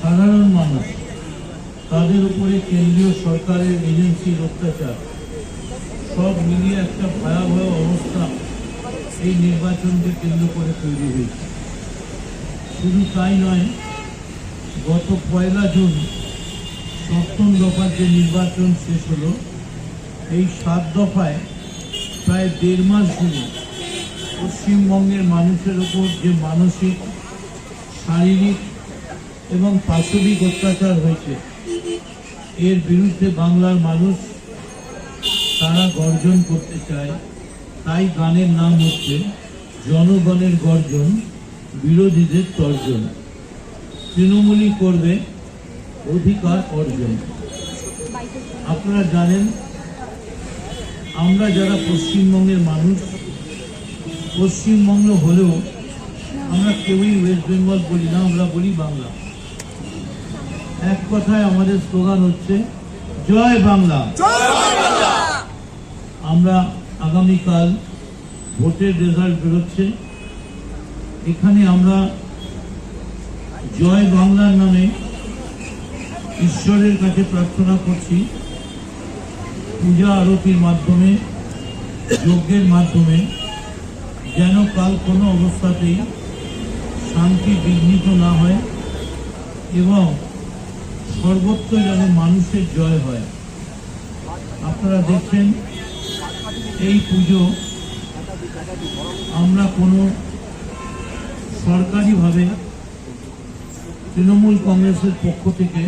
সাধারণ মানুষ, তাদের উপরে কেন্দ্রীয় সরকারের এজেন্সির অত্যাচার। সব মিলিয়ে একটা ভয়াবহ অবস্থা এই নির্বাচনকে কেন্দ্র করে তৈরি হয়েছে। শুধু তাই নয়, গত পয়লা জুন সপ্তম দফার যে নির্বাচন শেষ হলো এই সাত দফায় প্রায় দেড় মাস ধরে পশ্চিমবঙ্গের মানুষের উপর যে মানসিক, শারীরিক এবং পাশবিক অত্যাচার হয়েছে, এর বিরুদ্ধে বাংলার মানুষ তারা গর্জন করতে চায়। তাই গানের নাম হচ্ছে জনগণের গর্জন, বিরোধীদের তর্জন। তৃণমূলই করবে অধিকার অর্জন। আপনারা জানেন আমরা যারা পশ্চিমবঙ্গের মানুষ, পশ্চিমবঙ্গ হলেও আমরা কেউই ওয়েস্ট বেঙ্গল বলি না, আমরা বলি বাংলা। এক কথায় আমাদের স্লোগান হচ্ছে, জয় বাংলা। আমরা আগামীকাল ভোটের রেজাল্ট বেরোচ্ছে। এখানে আমরা জয় বাংলার নামে ঈশ্বরের কাছে প্রার্থনা করছি। পূজা আরতির মাধ্যমে, যজ্ঞের মাধ্যমে, যেন কাল কোনো অবস্থাতেই শান্তি বিঘ্নিত না হয় এবং সর্বত্র যেন মানুষের জয় হয়। আপনারা দেখছেন, এই পুজো আমরা কোনো সরকারিভাবে তৃণমূল কংগ্রেসের পক্ষ থেকে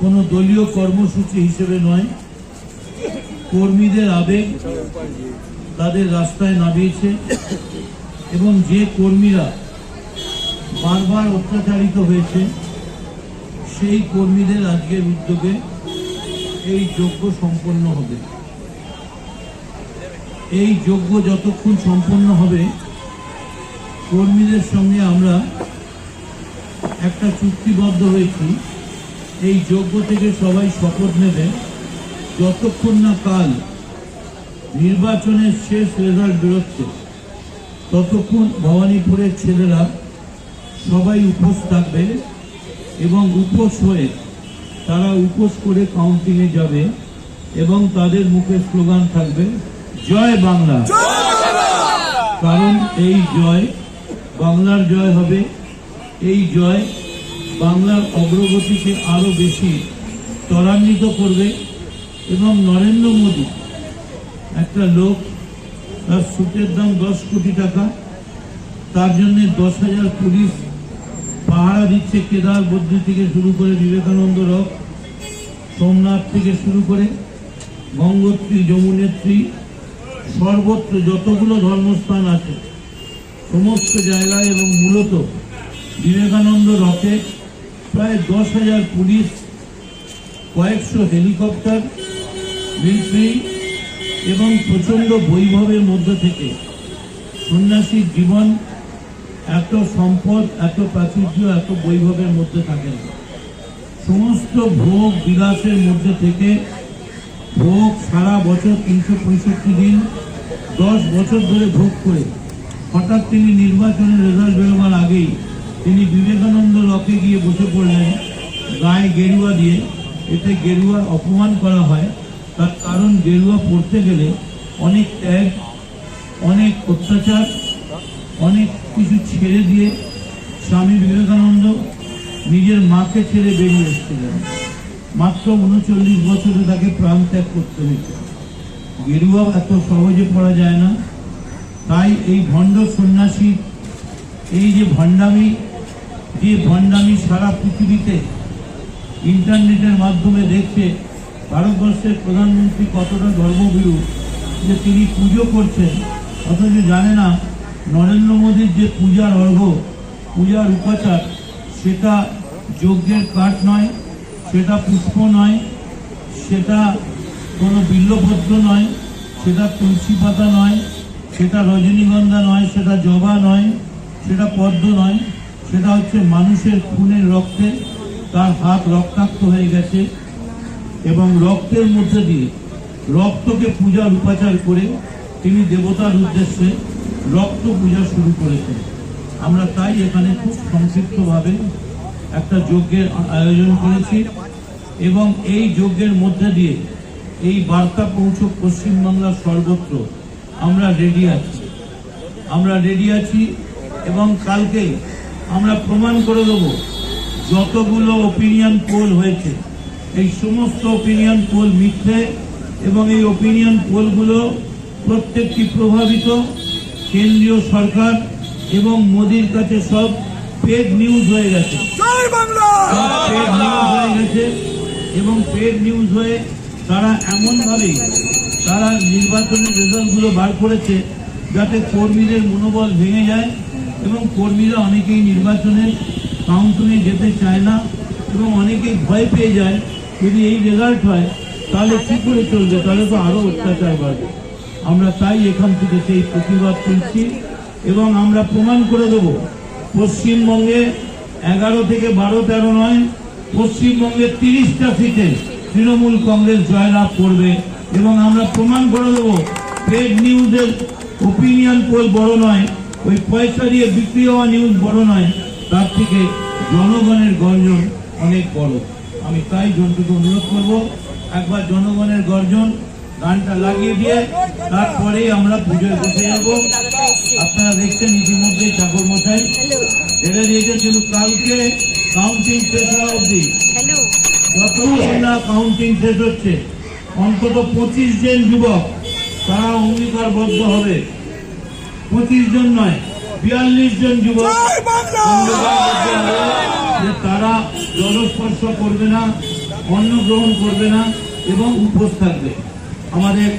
কোনো দলীয় কর্মসূচি হিসেবে নয়। কর্মীদের আবেগ তাদের রাস্তায় নামিয়েছে এবং যে কর্মীরা বারবার অত্যাচারিত হয়েছে, সেই কর্মীদের আজকের উদ্যোগে এই যজ্ঞ সম্পন্ন হবে। এই যজ্ঞ যতক্ষণ সম্পন্ন হবে, কর্মীদের সঙ্গে আমরা একটা চুক্তিবদ্ধ হয়েছি। এই যোগ্য থেকে সবাই শপথ নেবে। যতক্ষণ না কাল নির্বাচনের শেষ রেজাল্ট বেরোচ্ছে, ততক্ষণ ভবানীপুরের ছেলেরা সবাই উপোস থাকবে এবং উপোস হয়ে তারা উপোস করে কাউন্টিংয়ে যাবে এবং তাদের মুখে স্লোগান থাকবে, জয় বাংলা। কারণ এই জয় বাংলার জয় হবে, এই জয় বাংলার অগ্রগতিকে আরও বেশি ত্বরান্বিত করবে এবং নরেন্দ্র মোদী, একটা লোক, তার সুটের দাম দশ কোটি টাকা, তার জন্য দশ হাজার পুলিশ পাহারা দিচ্ছে কেদার বদ্রী থেকে শুরু করে বিবেকানন্দ রক সোমনাথ থেকে শুরু করে গঙ্গোত্রী, যমুনেত্রী, সর্বত্র যতগুলো ধর্মস্থান আছে, সমস্ত জায়গায় এবং মূলত বিবেকানন্দ রকে প্রায় দশ হাজার পুলিশ, কয়েকশো হেলিকপ্টার, মিলিটারি এবং প্রচণ্ড বৈভবের মধ্য থেকে সন্ন্যাসীর জীবন এত সম্পদ, এত প্রাচুর্য, এত বৈভবের মধ্যে থাকে না। সমস্ত ভোগ বিলাসের মধ্যে থেকে ভোগ সারা বছর তিনশো পঁয়ষট্টি দিন, দশ বছর ধরে ভোগ করে। হঠাৎ তিনি নির্বাচনের রেজাল্ট বেরোবার আগেই তিনি বিবেকানন্দ লকে গিয়ে বসে পড়লেন গায়ে গেরুয়া দিয়ে। এতে গেরুয়ার অপমান করা হয়। তার কারণ গেরুয়া পড়তে গেলে অনেক ত্যাগ, অনেক অত্যাচার, অনেক কিছু ছেড়ে দিয়ে স্বামী বিবেকানন্দ নিজের মাকে ছেড়ে বেরিয়ে এসেছিলেন। মাত্র উনচল্লিশ বছরে তাকে প্রাণ ত্যাগ করতে হয়েছে। গেরুয়া এত সহজে পড়া যায় না। তাই এই ভণ্ড সন্ন্যাসী, এই যে ভণ্ডামি যে ভণ্ডামি সারা পৃথিবীতে ইন্টারনেটের মাধ্যমে দেখছে, ভারতবর্ষের প্রধানমন্ত্রী কতটা ধর্মভীরু যে তিনি পুজো করছেন। অথচ জানে না, নরেন্দ্র মোদীর যে পূজার অর্ঘ, পূজার উপাচার, সেটা যজ্ঞের কাঠ নয়, সেটা পুষ্প নয়, সেটা কোনো বিল্লপত্র নয়, সেটা তুলসী পাতা নয়, সেটা রজনীগন্ধা নয়, সেটা জবা নয়, সেটা পদ্ম নয়। সেটা হচ্ছে মানুষের খুনের রক্তে তার হাত রক্তাক্ত হয়ে গেছে এবং রক্তের মধ্যে দিয়ে রক্তকে পূজার উপাচার করে তিনি দেবতার উদ্দেশ্যে রক্ত পূজা শুরু করেছেন। আমরা তাই এখানে খুব সংক্ষিপ্তভাবে একটা যজ্ঞের আয়োজন করেছি এবং এই যজ্ঞের মধ্যে দিয়ে এই বার্তা পৌঁছক পশ্চিমবাংলার সর্বত্র আমরা রেডি আছি। আমরা রেডি আছি এবং কালকেই আমরা প্রমাণ করে দেব যতগুলো ওপিনিয়ন পোল হয়েছে। এই সমস্ত ওপিনিয়ন পোল মিথ্যে এবং এই ওপিনিয়ন পোলগুলো প্রত্যেকটি প্রভাবিত কেন্দ্রীয় সরকার এবং মোদির কাছে সব পেড নিউজ হয়ে গেছে। পেড নিউজ হয়ে গেছে এবং পেড নিউজ হয়ে তারা এমনভাবে তারা নির্বাচনের রেজাল্টগুলো বার করেছে যাতে কর্মীদের মনোবল ভেঙে যায় এবং কর্মীরা অনেকেই নির্বাচনের কাউন্টিংয়ে যেতে চায় না এবং অনেকেই ভয় পেয়ে যায়, যদি এই রেজাল্ট হয়, তাহলে কি করে চলবে? তাহলে তো আরও অত্যাচার বাড়বে। আমরা তাই এখান থেকে সেই প্রতিবাদ তুলছি এবং আমরা প্রমাণ করে দেব, পশ্চিমবঙ্গে এগারো থেকে বারো, তেরো নয় পশ্চিমবঙ্গের তিরিশটা সিটে তৃণমূল কংগ্রেস জয়লাভ করবে এবং আমরা প্রমাণ করে দেবো পেড নিউজের ওপিনিয়ন পোল বড় নয় ওই পয়সা দিয়ে বিক্রি হওয়া নিউজ বড় নয় তার থেকে জনগণের গর্জন অনেক বড়। আমি তাই জনটুকু অনুরোধ করব একবার জনগণের গর্জন গানটা লাগিয়ে দিয়ে তারপরেই আমরা পুজোয় বসে যাব। আপনারা দেখছেন ইতিমধ্যে ঠাকুর মশাই। ছেড়ে দিয়েছেন কিন্তু কালকে কাউন্টিং শেষ হওয়া অবধি। যতক্ষণ না কাউন্টিং শেষ হচ্ছে অন্তত পঁচিশ জন যুবক তারা অঙ্গীকারবদ্ধ হবে। পঁচিশ জন নয় বিয়াল্লিশ জন যুবক। যে তারা জলস্পর্শ করবে না অন্ন গ্রহণ করবে না এবং উপোস থাকবে। আমাদের